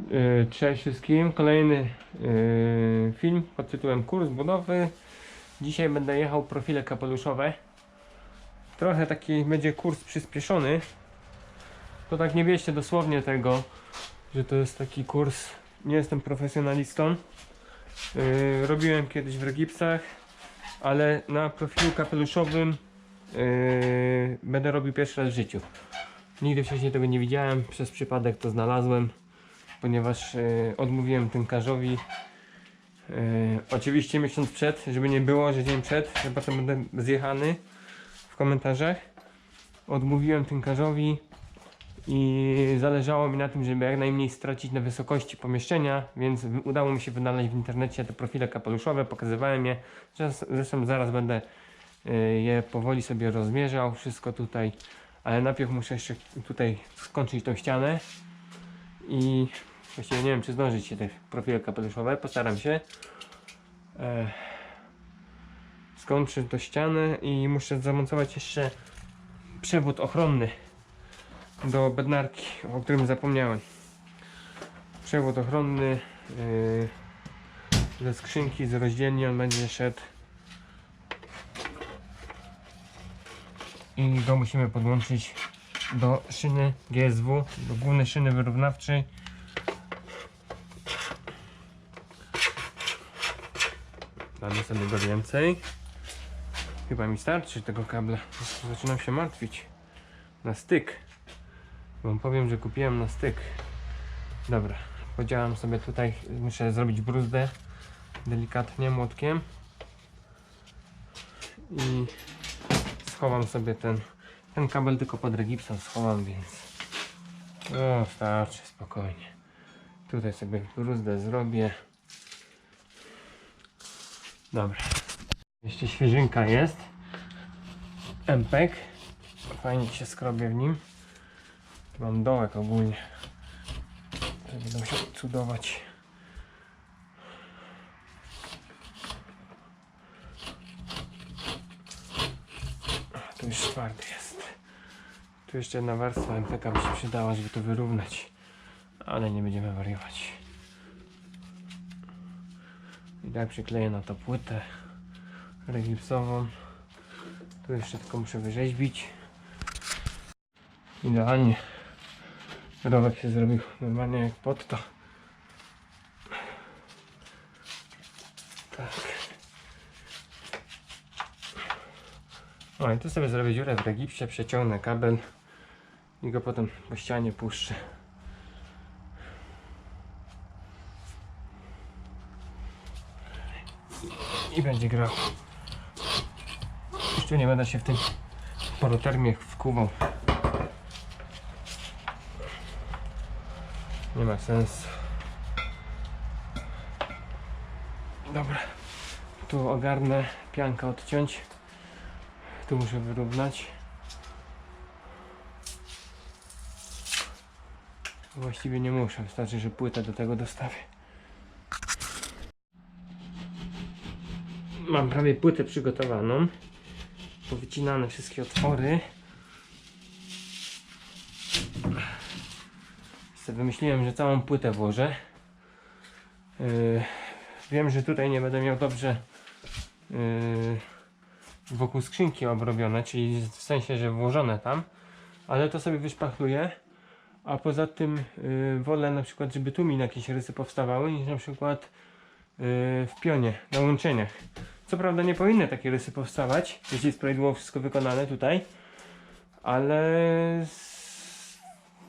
Yy, Cześć wszystkim. Kolejny yy, film pod tytułem Kurs budowy. Dzisiaj będę jechał profile kapeluszowe. Trochę taki będzie kurs przyspieszony. To tak nie wieście dosłownie tego, że to jest taki kurs. Nie jestem profesjonalistą. Yy, robiłem kiedyś w Regipsach, ale na profilu kapeluszowym będę robił pierwszy raz w życiu. Nigdy wcześniej tego nie widziałem, przez przypadek to znalazłem ponieważ e, odmówiłem tynkarzowi e, oczywiście miesiąc przed, żeby nie było, że dzień przed, że potem będę zjechany w komentarzach. Odmówiłem tynkarzowi i zależało mi na tym, żeby jak najmniej stracić na wysokości pomieszczenia, więc udało mi się wynaleźć w internecie te profile kapeluszowe, pokazywałem je, Zresztą- zresztą zaraz będę e, je powoli sobie rozmierzał, wszystko tutaj, ale najpierw muszę jeszcze tutaj skończyć tą ścianę i właściwie nie wiem czy zdążyć się te profile kapeluszowe, postaram się. E, skończę to ścianę i muszę zamontować jeszcze przewód ochronny do bednarki, o którym zapomniałem. Przewód ochronny e, ze skrzynki, z rozdzielni on będzie szedł i go musimy podłączyć do szyny GSW, do głównej szyny wyrównawczej. Damy sobie go więcej. Chyba mi starczy tego kabla. Zaczynam się martwić. Na styk. Wam powiem, że kupiłem na styk. Dobra, podziałam sobie tutaj. Muszę zrobić bruzdę delikatnie młotkiem. I schowam sobie ten ten kabel tylko pod regipsem schowam, więc o, starczy, spokojnie. Tutaj sobie bruzdę zrobię. Dobra. Jeszcze świeżynka jest. Empek. Fajnie się skrobie w nim. Mam dołek ogólnie. To będę musiał cudować. Tu już twardy jest. Tu jeszcze jedna warstwa MPK by się przydała, żeby to wyrównać. Ale nie będziemy wariować. I tak przykleję na to płytę regipsową. Tu jeszcze tylko muszę wyrzeźbić. Idealnie. Rowek się zrobił normalnie jak pod to. Tak. O i tu sobie zrobię dziurę w regipsie, przeciągnę kabel i go potem po ścianie puszczę. I będzie grał. Jeszcze nie będę się w tym porotermie wkuwał. Nie ma sensu. Dobra. Tu ogarnę piankę odciąć. Tu muszę wyrównać. Właściwie nie muszę, wystarczy, że płytę do tego dostawię. Mam prawie płytę przygotowaną. Powycinane wszystkie otwory. Sobie wymyśliłem, że całą płytę włożę. Yy, wiem, że tutaj nie będę miał dobrze yy, wokół skrzynki obrobione, czyli w sensie, że włożone tam, ale to sobie wyszpachluję. A poza tym y, wolę na przykład, żeby tu mi jakieś rysy powstawały, niż na przykład y, w pionie, na łączeniach. Co prawda nie powinny takie rysy powstawać, jeśli jest prawidłowo wszystko wykonane tutaj, ale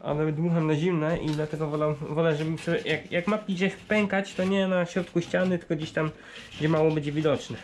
ale dmucham na zimne i dlatego wolę, wolę żeby jak, jak ma gdzieś pękać, to nie na środku ściany, tylko gdzieś tam, gdzie mało będzie widoczne.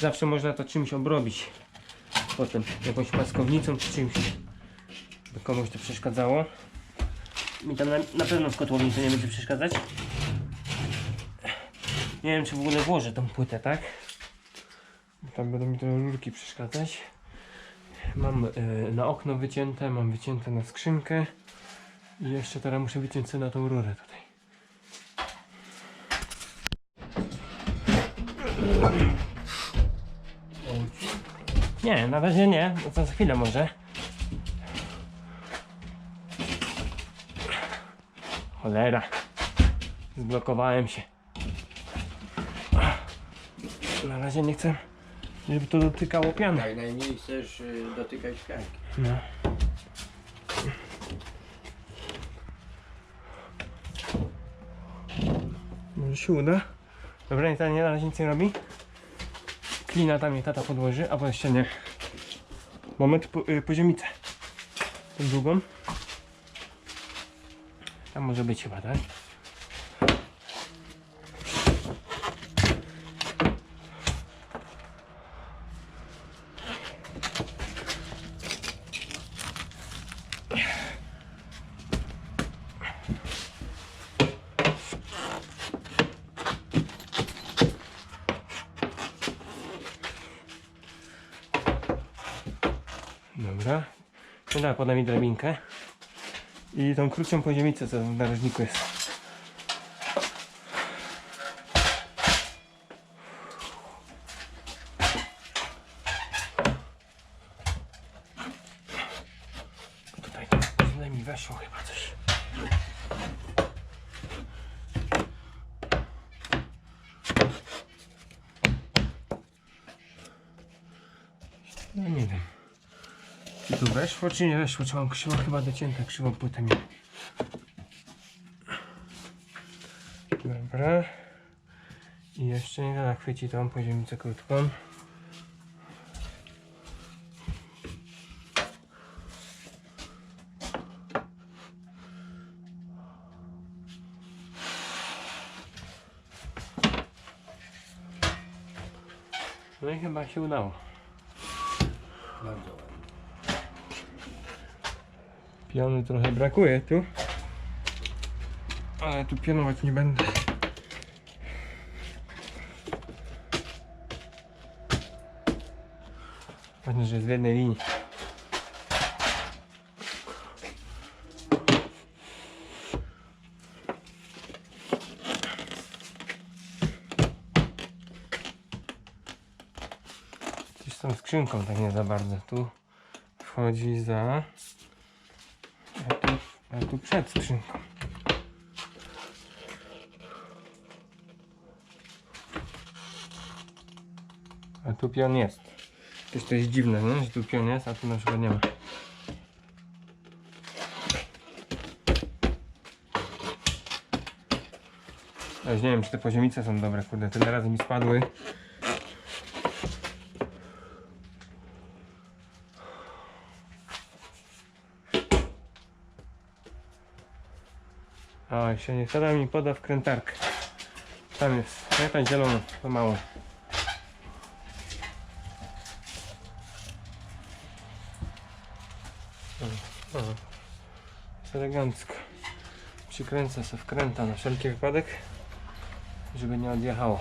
Zawsze można to czymś obrobić. Potem jakąś paskownicą czy czymś. By komuś to przeszkadzało. Mi tam na, na pewno w kotłowni to nie będzie przeszkadzać. Nie wiem czy w ogóle włożę tą płytę, tak? Tam będą mi te rurki przeszkadzać. Mam y, na okno wycięte, mam wycięte na skrzynkę. I jeszcze teraz muszę wyciąć sobie na tą rurę tutaj. Nie, na razie nie, za chwilę może. Cholera. Zblokowałem się. Na razie nie chcę, żeby to dotykało piany. Jak najmniej chcesz y, dotykać tkanki. No. Może się uda? Dobra, ta nie na razie nic nie robi. Klina tam jej tata podłoży, a po jeszcze nie. Moment, po, y, poziomicę. Tą drugą. Tam może być chyba, tak? No da, podaj mi drabinkę. I tą krótszą poziomicę, co w narożniku jest. Tutaj mi weszło chyba coś. No nie wiem. Czy tu weszło, czy nie weszło? Czy mam krzywo chyba docięte krzywą płytę mi. Dobra. I jeszcze nie da chwyci tą poziomicę krótką. No i chyba się udało. Bardzo ładnie. Piony trochę brakuje tu. Ale tu pionować nie będę. Ważne, że jest w jednej linii. Z tą skrzynką tak nie za bardzo. Tu wchodzi za... A tu, przed skrzynką. A tu pion jest. To jest dziwne, nie? że tu pion jest, a tu na przykład nie ma. Ja już nie wiem, czy te poziomice są dobre, kurde, tyle razy mi spadły. O, jeszcze nie wsiada mi poda wkrętarkę. Tam jest, nie ta zielona, to mało. O, jest elegancko. Przykręcę sobie wkręta na wszelki wypadek, żeby nie odjechało.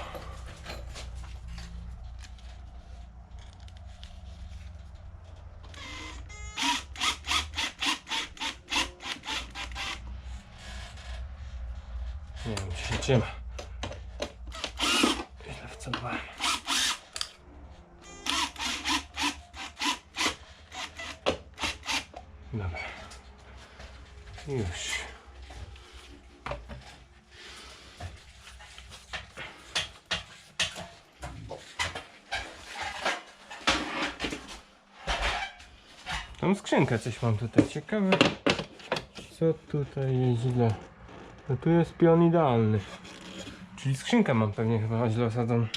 Nie wiem, czy się trzyma. Źle wcelowałem. Dobra. Już. Tą skrzynkę coś mam tutaj. Ciekawe, co tutaj jest źle. No tu jest pion idealny. Czyli skrzynkę mam pewnie chyba źle osadzoną.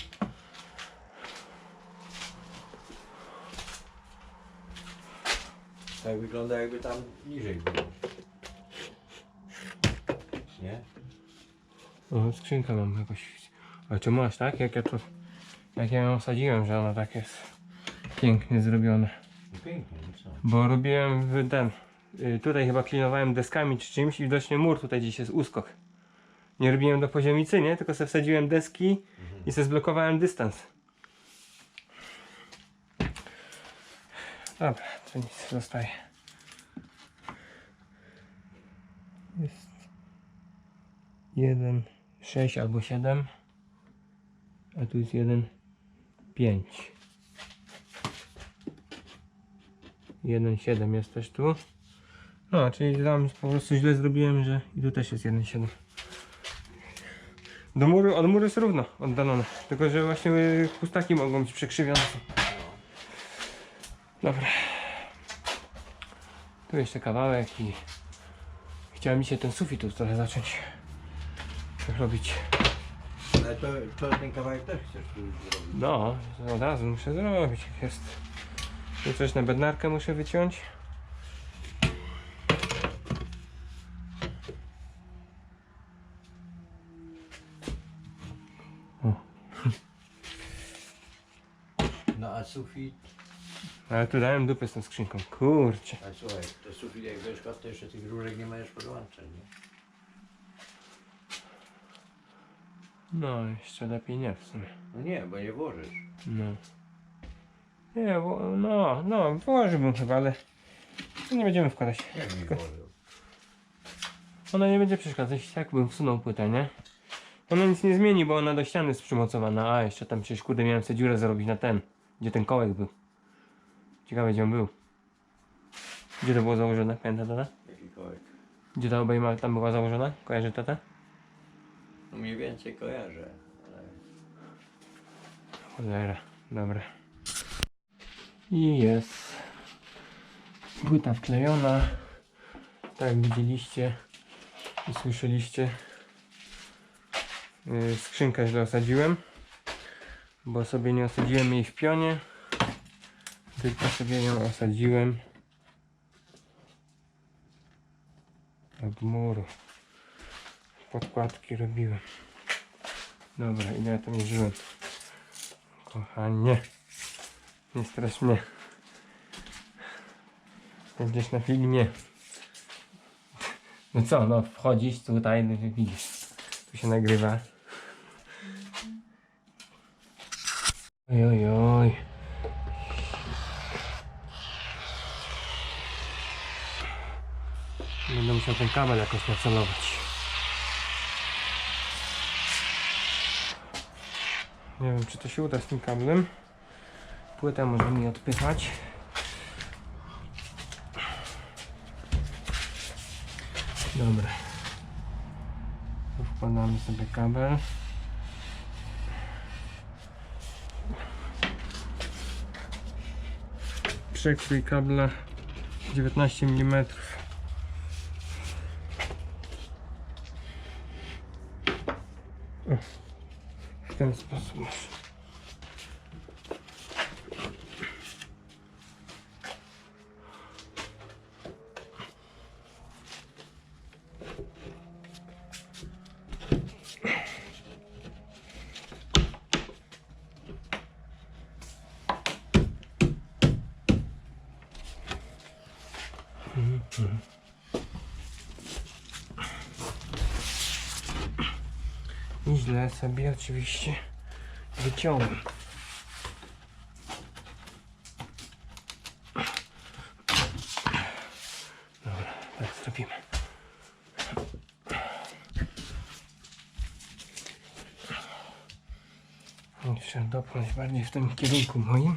Tak wygląda jakby tam niżej było. Nie? O, skrzynkę mam jakoś. Ale czemu aż tak? Jak ja to. Jak ja ją osadziłem, że ona tak jest pięknie zrobione. No? Bo robiłem w ten. y, Tutaj chyba klinowałem deskami czy czymś i widocznie mur tutaj gdzieś jest uskok. Nie robiłem do poziomicy, nie? Tylko sobie wsadziłem deski i sobie zblokowałem dystans. Dobra, to nic, zostaje. Jest jeden, sześć albo siedem, a tu jest jeden, pięć. Jeden, siedem jest też tu. No, czyli tam po prostu źle zrobiłem, że i tu też jest 1,7. Do muru, od muru jest równo oddalone. Tylko, że właśnie pustaki mogą być przekrzywione. Dobra. Tu jeszcze kawałek i chciałem dzisiaj ten sufit tu trochę zacząć robić. Ale to, to ten kawałek też chcesz tu zrobić. No, od razu muszę zrobić. Jest. Tu coś na bednarkę muszę wyciąć. No a sufit, Ale tu dałem dupę z tą skrzynką. Kurczę. a słuchaj, to sufit jak będziesz kładł, to jeszcze tych różek nie możesz podłączać, nie? No, jeszcze lepiej nie w sumie. No nie, bo nie włożysz. No. Nie, bo, no, no, włożyłbym chyba, ale nie będziemy wkładać. Jak nie włożył? Ona nie będzie przeszkadzać, tak bym wsunął płytę, nie? Ona nic nie zmieni, bo ona do ściany jest przymocowana. A, jeszcze tam przecież kurde miałem sobie dziurę zrobić na ten, gdzie ten kołek był. Ciekawe gdzie on był. Gdzie to było założone? Pamięta tata? Jaki kołek? Gdzie ta obejma tam była założona? Kojarzy tata? No mniej więcej kojarzę, ale... Cholera, dobra. I jest płyta wklejona. Tak jak widzieliście i słyszeliście. Yy, skrzynkę źle osadziłem, bo sobie nie osadziłem jej w pionie, tylko sobie ją osadziłem od muru. Podkładki robiłem. Dobra, ile ja to mierzyłem? Kochanie, nie strasz mnie. Będziesz na filmie. No co, no wchodzisz tutaj, no, widzisz, tu się nagrywa. Oj, oj, oj. Będę musiał ten kabel jakoś nacelować. Nie wiem, czy to się uda z tym kablem. Płytę może mi odpychać. Dobra. Wkładamy sobie kabel. Przekrój kabla 19 mm. W ten sposób. Źle sobie oczywiście wyciąłem. Dobra, tak zrobimy. Muszę dopchnąć bardziej w tym kierunku moim.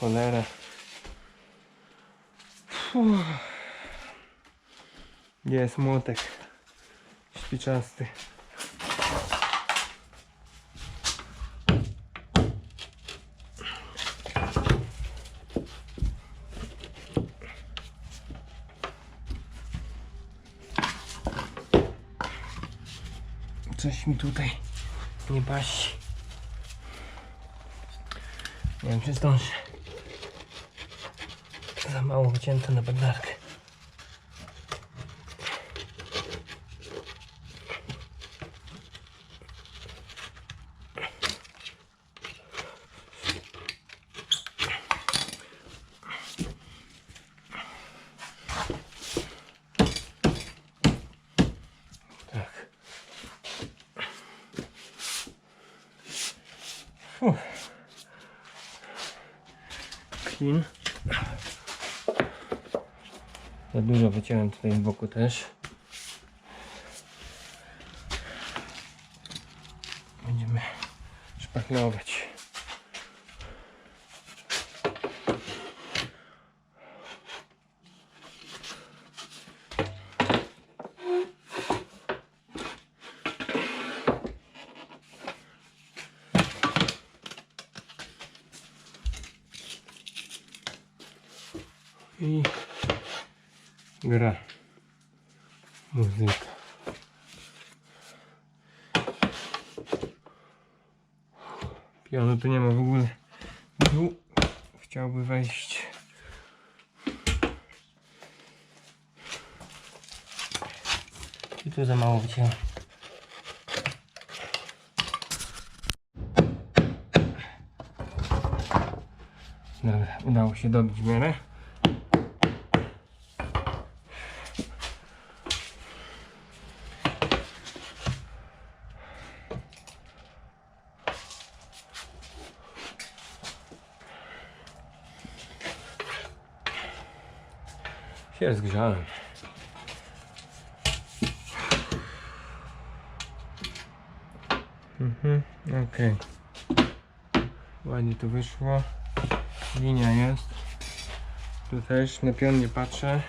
Cholera. Gdzie jest młotek? Śpiczasty. Coś mi tutaj nie pasi. Nie wiem czy zdążę. Za mało wycięte na bednarkę. Tak. Fuh. Clean. Za dużo wyciąłem tutaj z boku też. Będziemy szpach szpachlować. I gra muzyka. Pionu tu nie ma w ogóle. Tu chciałby wejść. I tu za mało wyciąłem. Dobra, udało się dobić w miarę. Się zgrzałem. Mhm, okej. Ładnie to wyszło. Linia jest. Tu też na pion nie patrzę.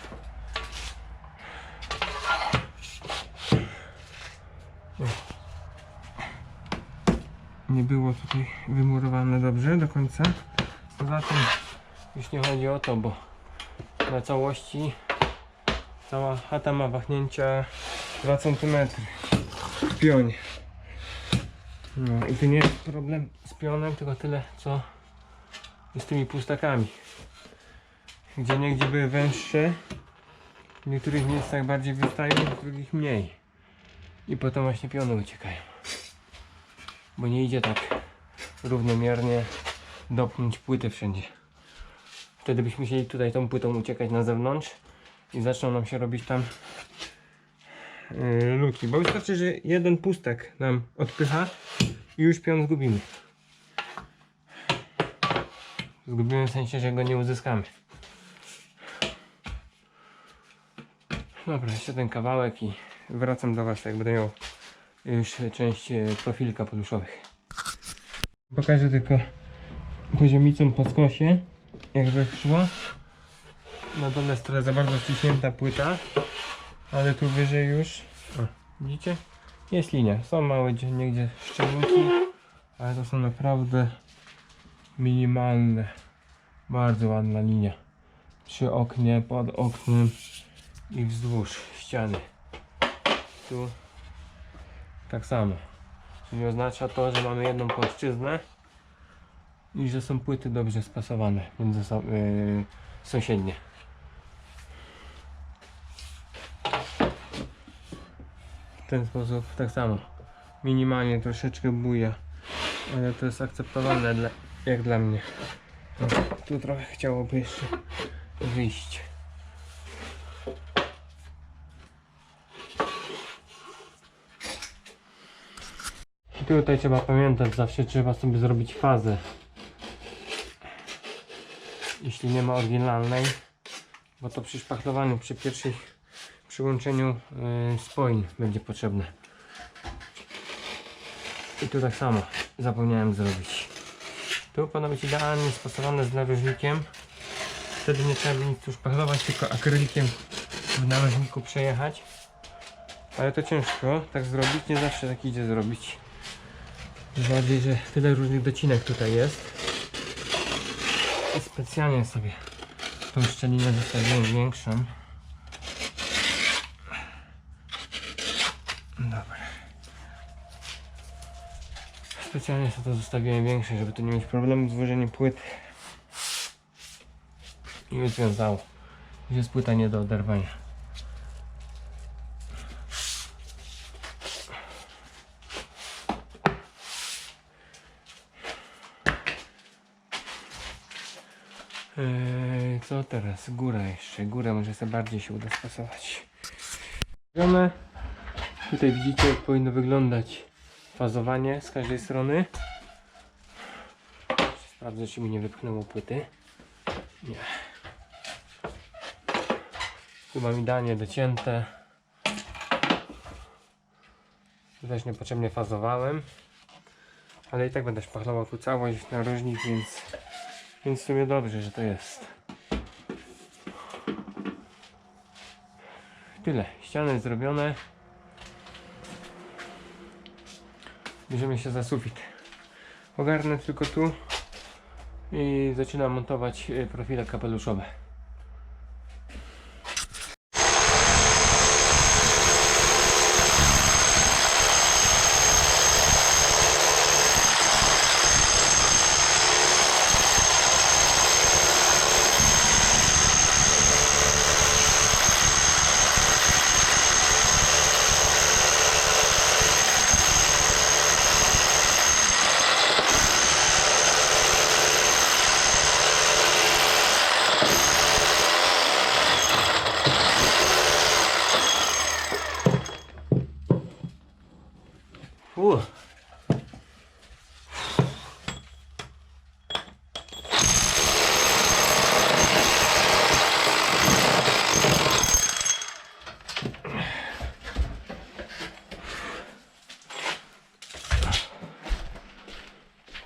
Nie było tutaj wymurowane dobrze do końca. Poza tym już nie chodzi o to, bo na całości cała chata ma wahnięcia 2 cm w pionie. No i tu nie jest problem z pionem, tylko tyle co z tymi pustakami. Gdzie niegdzie były węższe, w niektórych miejscach bardziej wystają, w drugich mniej. I potem właśnie piony uciekają. Bo nie idzie tak równomiernie dopnąć płyty wszędzie. Wtedy byśmy musieli tutaj tą płytą uciekać na zewnątrz i zaczną nam się robić tam yy, luki. Bo wystarczy, że jeden pustek nam odpycha i już pion zgubimy. Zgubimy w sensie, że go nie uzyskamy. Dobra, jeszcze ten kawałek i wracam do Was, jak będę miał już część e, profilka poluszowych. Pokażę tylko poziomicą po skosie, jak wyszło. Na dole jest za bardzo ściśnięta płyta, ale tu wyżej już, o, widzicie? Jest linia. Są małe gdzie niegdzie szczelinki, ale to są naprawdę minimalne. Bardzo ładna linia. Przy oknie, pod oknem i wzdłuż ściany. Tu tak samo. Czyli oznacza to, że mamy jedną płaszczyznę i że są płyty dobrze spasowane między yy, sąsiednie. W ten sposób tak samo. Minimalnie troszeczkę buja, ale to jest akceptowalne dla, jak dla mnie. No, tu trochę chciałoby jeszcze wyjść. I tutaj trzeba pamiętać, zawsze trzeba sobie zrobić fazę. Jeśli nie ma oryginalnej, bo to przy szpachlowaniu, przy pierwszej przyłączeniu yy, spoin będzie potrzebne. I tu tak samo zapomniałem zrobić. Tu powinno być idealnie spasowane z narożnikiem. Wtedy nie trzeba nic tu szpachlować, tylko akrylikiem w narożniku przejechać. Ale to ciężko tak zrobić, nie zawsze tak idzie zrobić. Bardziej, że tyle różnych docinek tutaj jest. I specjalnie sobie tą szczelinę zostawiłem większą. Specjalnie sobie to zostawiłem większe, żeby tu nie mieć problemu z włożeniem płyt. I już związało. Już jest płyta nie do oderwania. Eee, co teraz? Góra jeszcze. Górę może sobie bardziej się uda. Zrobione. Tutaj widzicie jak powinno wyglądać fazowanie z każdej strony. Sprawdzę czy mi nie wypchnęło płyty. Nie. Tu mam idealnie docięte. Też niepotrzebnie fazowałem. Ale i tak będę szpachlował tu całość narożnik, więc, więc w sumie dobrze, że to jest. Tyle. Ściany zrobione. Bierzemy się za sufit. Ogarnę tylko tu i zaczynam montować y, profile kapeluszowe. Uh.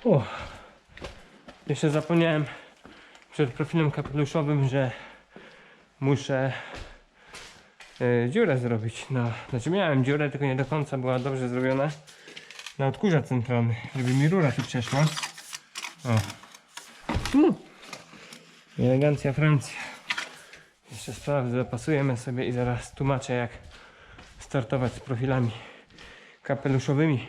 O. Jeszcze zapomniałem przed profilem kapeluszowym, że muszę e, dziurę zrobić. Na, znaczy miałem dziurę, tylko nie do końca była dobrze zrobiona. Na odkurzacz centralny, żeby mi rura tu przeszła. O. Tu. Elegancja Francja. Jeszcze sprawdzę, dopasujemy sobie i zaraz tłumaczę jak startować z profilami kapeluszowymi.